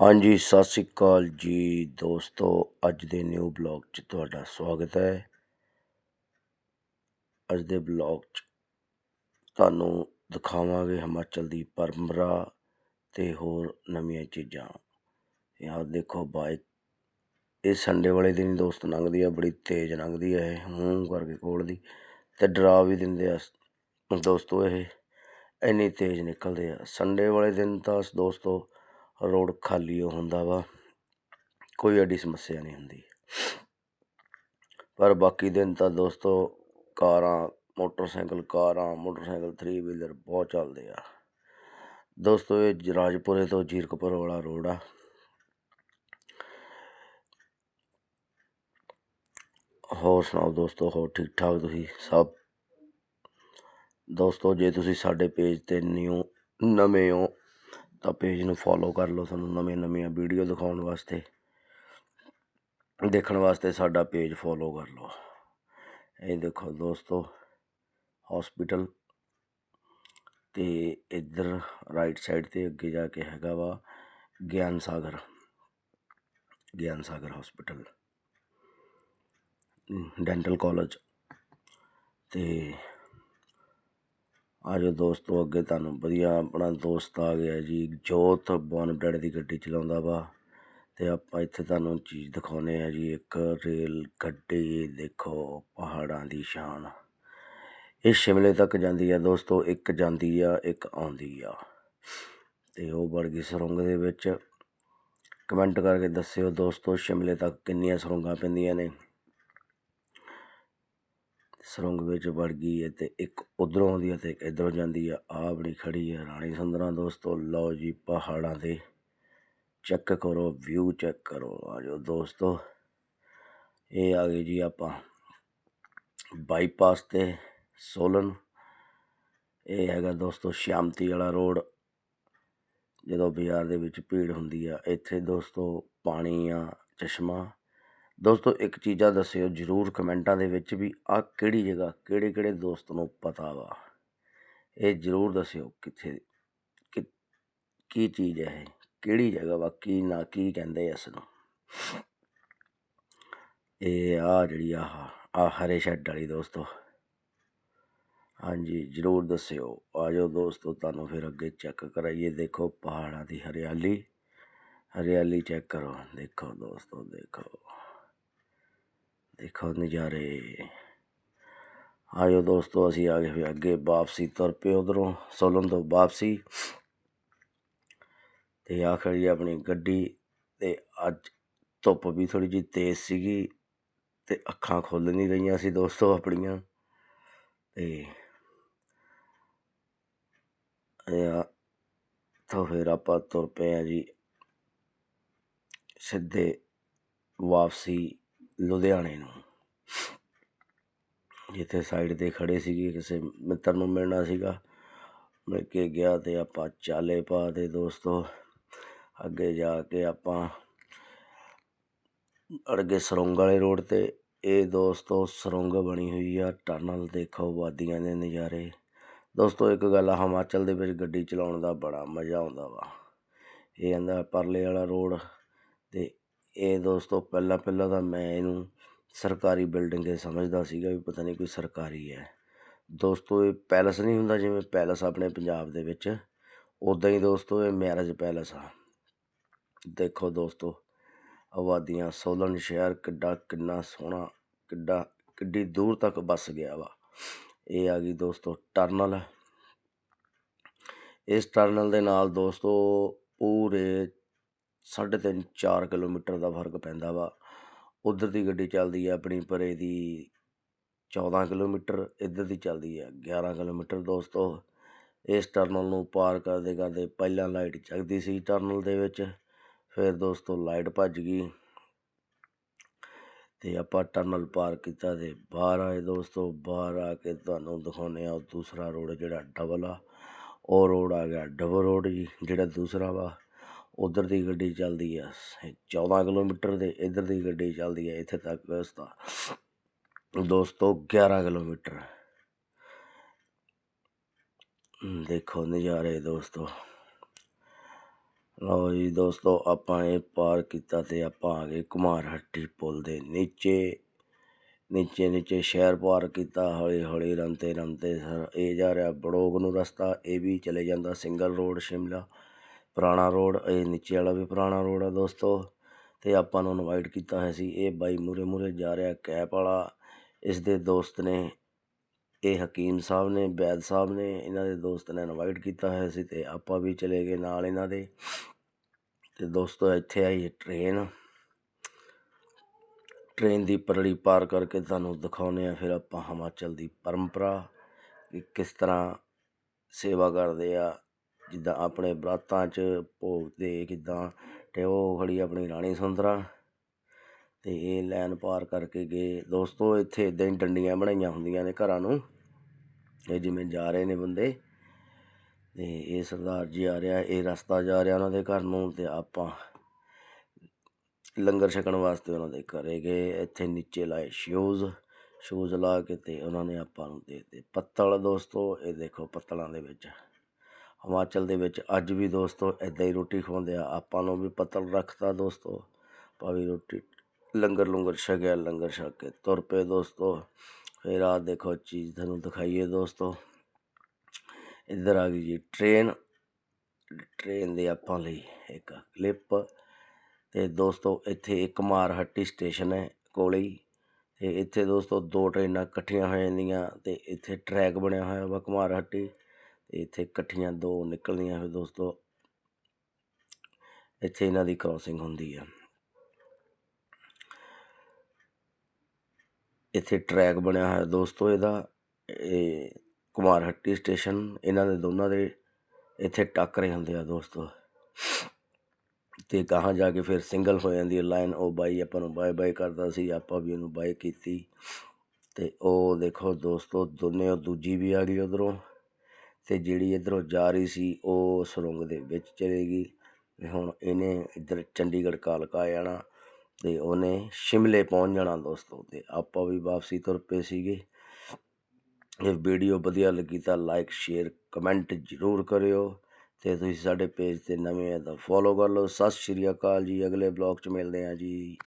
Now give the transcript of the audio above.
ਹਾਂਜੀ, ਸਤਿ ਸ੍ਰੀ ਅਕਾਲ ਜੀ ਦੋਸਤੋ। ਅੱਜ ਦੇ ਨਿਊ ਬਲੌਗ 'ਚ ਤੁਹਾਡਾ ਸਵਾਗਤ ਹੈ। ਅੱਜ ਦੇ ਬਲੌਗ 'ਚ ਤੁਹਾਨੂੰ ਦਿਖਾਵਾਂਗੇ ਹਿਮਾਚਲ ਦੀ ਪਰੰਪਰਾ ਤੇ ਹੋਰ ਨਵੀਆਂ ਚੀਜ਼ਾਂ। ਯਾਰ ਦੇਖੋ ਬਾਈਕ ਇਹ ਸੰਡੇ ਵਾਲੇ ਦਿਨ ਦੋਸਤ ਲੰਘਦੀ ਆ, ਬੜੀ ਤੇਜ਼ ਲੰਘਦੀ ਆ ਇਹ, ਮੂੰਹ ਕਰਕੇ ਕੋਲਦੀ ਤੇ ਡਰਾ ਵੀ ਦਿੰਦੇ ਆ। ਦੋਸਤੋ ਇਹ ਇੰਨੀ ਤੇਜ਼ ਨਿਕਲਦੇ ਆ। ਸੰਡੇ ਵਾਲੇ ਦਿਨ ਤਾਂ ਦੋਸਤੋ ਰੋਡ ਖਾਲੀ ਓ ਹੁੰਦਾ ਵਾ, ਕੋਈ ਐਡੀ ਸਮੱਸਿਆ ਨਹੀਂ ਹੁੰਦੀ। ਪਰ ਬਾਕੀ ਦਿਨ ਤਾਂ ਦੋਸਤੋ, ਕਾਰਾਂ, ਮੋਟਰਸਾਈਕਲ ਕਾਰਾਂ, ਮੋਟਰਸਾਈਕਲ 3 ਵੀਲਰ ਬਹੁਤ ਚੱਲਦੇ ਆ। ਦੋਸਤੋ, ਇਹ ਰਾਜਪੁਰੇ ਤੋਂ ਜੀਰਕਪੁਰ ਵਾਲਾ ਰੋਡ ਆ। ਹੋਰ ਸੁਣਾਓ ਦੋਸਤੋ, ਹੋਰ ਠੀਕ ਠਾਕ ਤੁਸੀਂ? ਸਭ? ਦੋਸਤੋ, ਜੇ ਤੁਸੀਂ ਸਾਡੇ ਪੇਜ ਤੇ ਨਿਊ ਨਵੇਂ ਹੋ ਤਾਂ ਪੇਜ ਨੂੰ ਫੋਲੋ ਕਰ ਲਓ ਤੁਹਾਨੂੰ ਨਵੇਂ ਨਵੀਆਂ ਵੀਡੀਓ ਦਿਖਾਉਣ ਵਾਸਤੇ। ਦੇਖਣ ਵਾਸਤੇ ਸਾਡਾ ਪੇਜ ਫੋਲੋ ਕਰ ਲਓ। ਇਹ ਦੇਖੋ ਦੋਸਤੋ ਹਸਪੀਟਲ ਤੇ ਇੱਧਰ ਰਾਈਟ ਸਾਈਡ ਤੇ ਅੱਗੇ ਜਾ ਕੇ ਹੈਗਾ ਵਾ ਗਿਆਨ ਸਾਗਰ। ਗਿਆਨ ਸਾਗਰ ਹਸਪੀਟਲ ਡੈਂਟਲ ਕਾਲਜ ਤੇ ਆ ਆਜੋ ਦੋਸਤੋ, ਅੱਗੇ ਤੁਹਾਨੂੰ ਵਧੀਆ ਆਪਣਾ ਦੋਸਤ ਆ ਗਿਆ ਜੀ, ਜੋਤ ਬੋਨਬਡੈਡ ਦੀ ਗੱਡੀ ਚਲਾਉਂਦਾ ਵਾ। ਤੇ ਆਪਾਂ ਇੱਥੇ ਤੁਹਾਨੂੰ ਚੀਜ਼ ਦਿਖਾਉਨੇ ਆ ਜੀ, ਇੱਕ ਰੇਲ ਗੱਡੀ, ਦੇਖੋ ਪਹਾੜਾਂ ਦੀ ਸ਼ਾਨ। ਇਹ ਸ਼ਿਮਲੇ ਤੱਕ ਜਾਂਦੀ ਆ ਦੋਸਤੋ, ਇੱਕ ਜਾਂਦੀ ਆ, ਇੱਕ ਆਉਂਦੀ ਆ। ਤੇ ਉਹ ਵੜ ਗਈ ਸੁਰੰਗ ਦੇ ਵਿੱਚ। ਕਮੈਂਟ ਕਰਕੇ ਦੱਸਿਓ ਦੋਸਤੋ, ਸ਼ਿਮਲੇ ਤੱਕ ਕਿੰਨੀਆਂ ਸੁਰੰਗਾਂ ਪੈਂਦੀਆਂ ਨੇ। ਸੁਰੰਗ ਵਿੱਚ ਵੜ ਗਈ ਹੈ ਅਤੇ ਇੱਕ ਉੱਧਰੋਂ ਆਉਂਦੀ ਹੈ ਅਤੇ ਇੱਕ ਇੱਧਰੋਂ ਜਾਂਦੀ ਆ ਆਹ ਬੜੀ ਖੜੀ ਹੈ ਰਾਣੀ ਸੁੰਦਰਾਂ ਦੋਸਤੋ। ਲਓ ਜੀ, ਪਹਾੜਾਂ 'ਤੇ ਚੈੱਕ ਕਰੋ ਵਿਊ ਚੈੱਕ ਕਰੋ। ਆ ਜਾਓ ਦੋਸਤੋ। ਇਹ ਆ ਗਏ ਜੀ ਆਪਾਂ ਬਾਈਪਾਸ ਤੇ ਸੋਲਨ। ਇਹ ਹੈਗਾ ਦੋਸਤੋ ਸ਼ਾਮਤੀ ਵਾਲਾ ਰੋਡ। ਜਦੋਂ ਬਾਜ਼ਾਰ ਦੇ ਵਿੱਚ ਭੀੜ ਹੁੰਦੀ ਆ, ਇੱਥੇ ਦੋਸਤੋ ਪਾਣੀ ਆ, ਚਸ਼ਮਾ ਦੋਸਤੋ, ਇੱਕ ਚੀਜ਼ਾਂ ਦੱਸਿਓ ਜਰੂਰ ਕਮੈਂਟਾਂ ਦੇ ਵਿੱਚ ਵੀ ਆ ਕਿਹੜੀ ਜਗ੍ਹਾ, ਕਿਹੜੇ ਕਿਹੜੇ ਦੋਸਤ ਨੂੰ ਪਤਾ ਵਾ? ਇਹ ਜਰੂਰ ਦੱਸਿਓ ਕਿੱਥੇ, ਕਿ, ਕੀ ਚੀਜ਼ ਹੈ ਇਹ? ਕਿਹੜੀ ਜਗ੍ਹਾ ਵਾ? ਕੀ ਨਾ, ਕੀ ਕਹਿੰਦੇ ਇਸ ਨੂੰ? ਇਹ ਆ ਜਿਹੜੀ ਆ ਆ ਹਰੇ ਸ਼ੈੱਡ ਵਾਲੀ ਦੋਸਤੋ। ਹਾਂਜੀ, ਜਰੂਰ ਦੱਸਿਓ। ਆਜੋ ਦੋਸਤੋ, ਤੁਹਾਨੂੰ ਫਿਰ ਅੱਗੇ ਚੈੱਕ ਕਰਾਈਏ। ਦੇਖੋ ਪਹਾੜਾਂ ਦੀ ਹਰਿਆਲੀ ਹਰਿਆਲੀ ਚੈੱਕ ਕਰੋ। ਦੇਖੋ ਦੋਸਤੋ, ਦੇਖੋ। ਦੇਖੋ ਨਜ਼ਾਰੇ। ਆਇਓ ਦੋਸਤੋ, ਅਸੀਂ ਆ ਗਏ ਅੱਗੇ ਵਾਪਸੀ, ਤੁਰ ਪਏ ਉਧਰੋਂ ਸੋਲਨ ਤੋਂ ਵਾਪਸੀ। ਤੇ ਆ ਖੜੀ ਆਪਣੀ ਗੱਡੀ ਤੇ ਅੱਜ ਧੁੱਪ ਵੀ ਥੋੜੀ ਜਿਹੀ ਤੇਜ਼ ਸੀਗੀ ਤੇ ਅੱਖਾਂ ਖੁੱਲ ਨਹੀਂ ਰਹੀਆਂ ਸੀ ਦੋਸਤੋ ਆਪਣੀਆਂ। ਤੇ ਆ, ਤਾਂ ਫਿਰ ਆਪਾਂ ਤੁਰ ਪਏ ਆ ਜੀ। ਸਿੱਧੇ ਵਾਪਸੀ ਲੁਧਿਆਣੇ ਨੂੰ। ਜਿੱਥੇ ਸਾਈਡ ਤੇ ਖੜ੍ਹੇ ਸੀਗੇ, ਕਿਸੇ ਮਿੱਤਰ ਨੂੰ ਮਿਲਣਾ ਸੀਗਾ। ਮਿਲ ਕੇ ਗਿਆ ਅਤੇ ਆਪਾਂ ਚਾਲੇ ਪਾ ਦੇ ਦੋਸਤੋ, ਅੱਗੇ ਜਾ ਕੇ ਆਪਾਂ ਅੜਗੇ ਸਰੰਗ ਵਾਲੇ ਰੋਡ ਤੇ, ਇਹ ਦੋਸਤੋ ਸਰੰਗ ਬਣੀ ਹੋਈ ਆ, ਟਨਲ ਦੇਖੋ ਵਾਦੀਆਂ ਦੇ ਨਜ਼ਾਰੇ। ਦੋਸਤੋ, ਇੱਕ ਗੱਲ ਆ ਹਿਮਾਚਲ ਦੇ ਵਿੱਚ ਗੱਡੀ ਚਲਾਉਣ ਦਾ ਬੜਾ ਮਜ਼ਾ ਆਉਂਦਾ ਵਾ। ਇਹ ਆਂਦਾ ਪਰਲੇ ਵਾਲਾ ਰੋਡ ਅਤੇ ਇਹ ਦੋਸਤੋ ਪਹਿਲਾਂ ਪਹਿਲਾਂ ਤਾਂ ਮੈਂ ਇਹਨੂੰ ਸਰਕਾਰੀ ਬਿਲਡਿੰਗ ਇਹ ਸਮਝਦਾ ਸੀਗਾ ਵੀ ਪਤਾ ਨਹੀਂ ਕੋਈ ਸਰਕਾਰੀ ਹੈ। ਦੋਸਤੋ ਇਹ ਪੈਲਸ ਨਹੀਂ ਹੁੰਦਾ ਜਿਵੇਂ ਪੈਲਸ ਆਪਣੇ ਪੰਜਾਬ ਦੇ ਵਿੱਚ ਉਦਾਂ ਹੀ ਦੋਸਤੋ ਇਹ ਮੈਰਿਜ ਪੈਲਸ ਆ। ਦੇਖੋ ਦੋਸਤੋ, ਆਬਾਦੀਆਂ ਸੋਲਨ ਸ਼ਹਿਰ ਕਿੱਡਾ ਕਿੰਨਾ ਸੋਹਣਾ, ਕਿੱਡਾ, ਕਿੱਡੀ ਦੂਰ ਤੱਕ ਬਸ ਗਿਆ ਵਾ। ਇਹ ਆ ਗਈ ਦੋਸਤੋ ਟਰਨਲ। ਇਸ ਟਰਨਲ ਦੇ ਨਾਲ ਦੋਸਤੋ ਪੂਰੇ 3.5 4 ਕਿਲੋਮੀਟਰ ਦਾ ਫ਼ਰਕ ਪੈਂਦਾ ਵਾ। ਉੱਧਰ ਦੀ ਗੱਡੀ ਚੱਲਦੀ ਹੈ ਆਪਣੀ ਪਰੇ ਦੀ 14 ਕਿਲੋਮੀਟਰ, ਇੱਧਰ ਦੀ ਚੱਲਦੀ ਹੈ 11 ਕਿਲੋਮੀਟਰ। ਦੋਸਤੋ, ਇਸ ਟਰਨਲ ਨੂੰ ਪਾਰ ਕਰਦੇ ਕਰਦੇ ਪਹਿਲਾਂ ਲਾਈਟ ਚੱਕਦੀ ਸੀ ਟਰਨਲ ਦੇ ਵਿੱਚ, ਫਿਰ ਦੋਸਤੋ ਲਾਈਟ ਭੱਜ ਗਈ। ਤੇ ਆਪਾਂ ਟਰਨਲ ਪਾਰ ਕੀਤਾ ਤੇ ਬਾਹਰ ਆਏ ਦੋਸਤੋ, ਬਾਹਰ ਆ ਕੇ ਤੁਹਾਨੂੰ ਦਿਖਾਉਨੇ ਆ ਦੂਸਰਾ ਰੋਡ ਜਿਹੜਾ ਡਬਲ ਆ। ਉਹ ਰੋਡ ਆ ਗਿਆ ਡਬਲ ਰੋਡ ਜੀ, ਜਿਹੜਾ ਦੂਸਰਾ ਵਾ। ਉਧਰ ਦੀ ਗੱਡੀ ਚੱਲਦੀ ਆ 14 ਕਿਲੋਮੀਟਰ ਦੇ ਇਧਰ ਦੀ ਗੱਡੀ ਚੱਲਦੀ ਆ, ਇੱਥੇ ਤੱਕ ਰਸਤਾ ਦੋਸਤੋ 11 ਕਿਲੋਮੀਟਰ। ਦੇਖੋ ਨਜ਼ਾਰੇ ਦੋਸਤੋ। ਲਓ ਜੀ ਦੋਸਤੋ, ਆਪਾਂ ਇਹ ਪਾਰ ਕੀਤਾ ਤੇ ਆਪਾਂ ਆ ਗਏ ਕੁਮਾਰ ਹੱਟੀ ਪੁਲ ਦੇ ਨੀਚੇ। ਨੀਚੇ ਨੀਚੇ ਸ਼ਹਿਰ ਪਾਰ ਕੀਤਾ ਹੌਲੀ ਹੌਲੀ ਰਮਤੇ ਰਮਤੇ ਇਹ ਜਾ ਰਿਹਾ ਬੜੋਗ ਨੂੰ ਰਸਤਾ, ਇਹ ਵੀ ਚਲੇ ਜਾਂਦਾ ਸਿੰਗਲ ਰੋਡ ਸ਼ਿਮਲਾ। ਪੁਰਾਣਾ ਰੋਡ, ਇਹ ਨੀਚੇ ਵਾਲਾ ਵੀ ਪੁਰਾਣਾ ਰੋਡ ਆ ਦੋਸਤੋ। ਅਤੇ ਆਪਾਂ ਨੂੰ ਇਨਵਾਈਟ ਕੀਤਾ ਹੋਇਆ ਸੀ, ਇਹ ਬਾਈ ਮੂਹਰੇ ਮੂਹਰੇ ਜਾ ਰਿਹਾ ਕੈਪ ਵਾਲਾ। ਇਸ ਦੇ ਦੋਸਤ ਨੇ, ਇਹ ਹਕੀਮ ਸਾਹਿਬ ਨੇ, ਬੈਦ ਸਾਹਿਬ ਨੇ, ਇਹਨਾਂ ਦੇ ਦੋਸਤ ਨੇ ਇਨਵਾਈਟ ਕੀਤਾ ਹੋਇਆ ਸੀ ਅਤੇ ਆਪਾਂ ਵੀ ਚਲੇ ਗਏ ਨਾਲ ਇਹਨਾਂ ਦੇ। ਅਤੇ ਦੋਸਤੋ ਇੱਥੇ ਆਈ ਟ੍ਰੇਨ ਟ੍ਰੇਨ ਦੀ ਪਰੜੀ ਪਾਰ ਕਰਕੇ ਤੁਹਾਨੂੰ ਦਿਖਾਉਨੇ ਆ ਫਿਰ ਆਪਾਂ ਹਿਮਾਚਲ ਦੀ ਪਰੰਪਰਾ, ਕਿ ਕਿਸ ਤਰ੍ਹਾਂ ਸੇਵਾ ਕਰਦੇ ਆ। ਜਿੱਦਾਂ ਆਪਣੇ ਬਰਾਤਾਂ 'ਚ ਭੋਗ ਦੇ ਕਿੱਦਾਂ ਤੇ ਉਹ ਖੜੀ ਆਪਣੀ ਰਾਣੀ ਸੁੰਦਰਾਂ ਅਤੇ ਇਹ ਲਾਈਨ ਪਾਰ ਕਰਕੇ ਗਏ। ਦੋਸਤੋ, ਇੱਥੇ ਇੱਦਾਂ ਹੀ ਡੰਡੀਆਂ ਬਣਾਈਆਂ ਹੁੰਦੀਆਂ ਨੇ ਘਰਾਂ ਨੂੰ। ਇਹ ਜਿਵੇਂ ਜਾ ਰਹੇ ਨੇ ਬੰਦੇ ਅਤੇ ਇਹ ਸਰਦਾਰ ਜੀ ਆ ਰਿਹਾ, ਇਹ ਰਸਤਾ ਜਾ ਰਿਹਾ ਉਹਨਾਂ ਦੇ ਘਰ ਨੂੰ ਅਤੇ ਆਪਾਂ ਲੰਗਰ ਛਕਣ ਵਾਸਤੇ ਉਹਨਾਂ ਦੇ ਘਰੇ ਗਏ। ਇੱਥੇ ਨੀਚੇ ਲਾਏ ਸ਼ੂਜ਼ ਸ਼ੂਜ਼ ਲਾ ਕੇ ਅਤੇ ਉਹਨਾਂ ਨੇ ਆਪਾਂ ਨੂੰ ਦੇ ਦਿੱਤੇ ਪੱਤਲ। ਦੋਸਤੋ, ਇਹ ਦੇਖੋ ਪੱਤਲਾਂ ਦੇ ਵਿੱਚ। ਹਿਮਾਚਲ ਦੇ ਵਿੱਚ ਅੱਜ ਵੀ ਦੋਸਤੋ ਇੱਦਾਂ ਹੀ ਰੋਟੀ ਖਵਾਉਂਦੇ ਆ। ਆਪਾਂ ਨੂੰ ਵੀ ਪਤਲ ਰੱਖਤਾ ਦੋਸਤੋ। ਭਾਵੇਂ ਰੋਟੀ ਲੰਗਰ ਲੰਗਰ ਛਕਿਆ, ਲੰਗਰ ਛਕ ਕੇ ਤੁਰ ਪਏ ਦੋਸਤੋ। ਫਿਰ ਆ ਦੇਖੋ ਚੀਜ਼ ਤੁਹਾਨੂੰ ਦਿਖਾਈਏ ਦੋਸਤੋ। ਇੱਧਰ ਆ ਗਈ ਜੀ ਟ੍ਰੇਨ। ਟ੍ਰੇਨ ਦੇ ਆਪਾਂ ਲਈ ਇੱਕ ਕਲਿੱਪ। ਤੇ ਦੋਸਤੋ ਇੱਥੇ ਇੱਕ ਮਾਰਹੱਟੀ ਸਟੇਸ਼ਨ ਹੈ ਕੋਲੇ ਹੀ। ਤੇ ਇੱਥੇ ਦੋਸਤੋ ਦੋ ਟ੍ਰੇਨਾਂ ਇਕੱਠੀਆਂ ਹੋ ਜਾਂਦੀਆਂ ਤੇ ਇੱਥੇ ਟਰੈਕ ਬਣਿਆ ਹੋਇਆ ਵਾ ਕੁਮਾਰਹੱਟੀ ਤੇ ਇੱਥੇ ਇਕੱਠੀਆਂ ਦੋ ਨਿਕਲਦੀਆਂ ਫਿਰ ਦੋਸਤੋ, ਇੱਥੇ ਇਹਨਾਂ ਦੀ ਕ੍ਰਾਸਿੰਗ ਹੁੰਦੀ ਆ। ਇੱਥੇ ਟਰੈਕ ਬਣਿਆ ਹੋਇਆ ਦੋਸਤੋ ਇਹਦਾ, ਇਹ ਕੁਮਾਰਹੱਟੀ ਸਟੇਸ਼ਨ ਇਹਨਾਂ ਦੇ ਦੋਨਾਂ ਦੇ ਇੱਥੇ ਟੱਕਰੇ ਹੁੰਦੇ ਆ ਦੋਸਤੋ। ਤੇ ਕਹਾਂ ਜਾ ਕੇ ਫਿਰ ਸਿੰਗਲ ਹੋ ਜਾਂਦੀ ਹੈ ਲਾਈਨ ਉਹ ਬਾਈ ਆਪਾਂ ਨੂੰ ਬਾਏ ਬਾਏ ਕਰਦਾ ਸੀ, ਆਪਾਂ ਵੀ ਉਹਨੂੰ ਬਾਏ ਕੀਤੀ। ਤੇ ਉਹ ਦੇਖੋ ਦੋਸਤੋ, ਦੋਨੇ, ਉਹ ਦੂਜੀ ਵੀ ਆ ਗਈ ਉਧਰੋਂ। ਅਤੇ ਜਿਹੜੀ ਇੱਧਰੋਂ ਜਾ ਰਹੀ ਸੀ, ਉਹ ਸੁਰੰਗ ਦੇ ਵਿੱਚ ਚਲੇਗੀ ਤੇ ਹੁਣ ਇਹਨੇ ਇੱਧਰ ਚੰਡੀਗੜ੍ਹ ਕਾਲਕਾ ਆ ਜਾਣਾ ਅਤੇ ਉਹਨੇ ਸ਼ਿਮਲੇ ਪਹੁੰਚ ਜਾਣਾ ਦੋਸਤੋ ਅਤੇ ਆਪਾਂ ਵੀ ਵਾਪਸੀ ਤੁਰ ਪਏ ਸੀਗੇ। ਇਹ ਵੀਡੀਓ ਵਧੀਆ ਲੱਗੀ ਤਾਂ ਲਾਈਕ ਸ਼ੇਅਰ ਕਮੈਂਟ ਜ਼ਰੂਰ ਕਰਿਓ ਅਤੇ ਤੁਸੀਂ ਸਾਡੇ ਪੇਜ ਤੇ ਨਵੇਂ ਆ ਤਾਂ ਫੋਲੋ ਕਰ ਲਓ। ਸਤਿ ਸ਼੍ਰੀ ਅਕਾਲ ਜੀ, ਅਗਲੇ ਬਲੌਗ 'ਚ ਮਿਲਦੇ ਹਾਂ ਜੀ।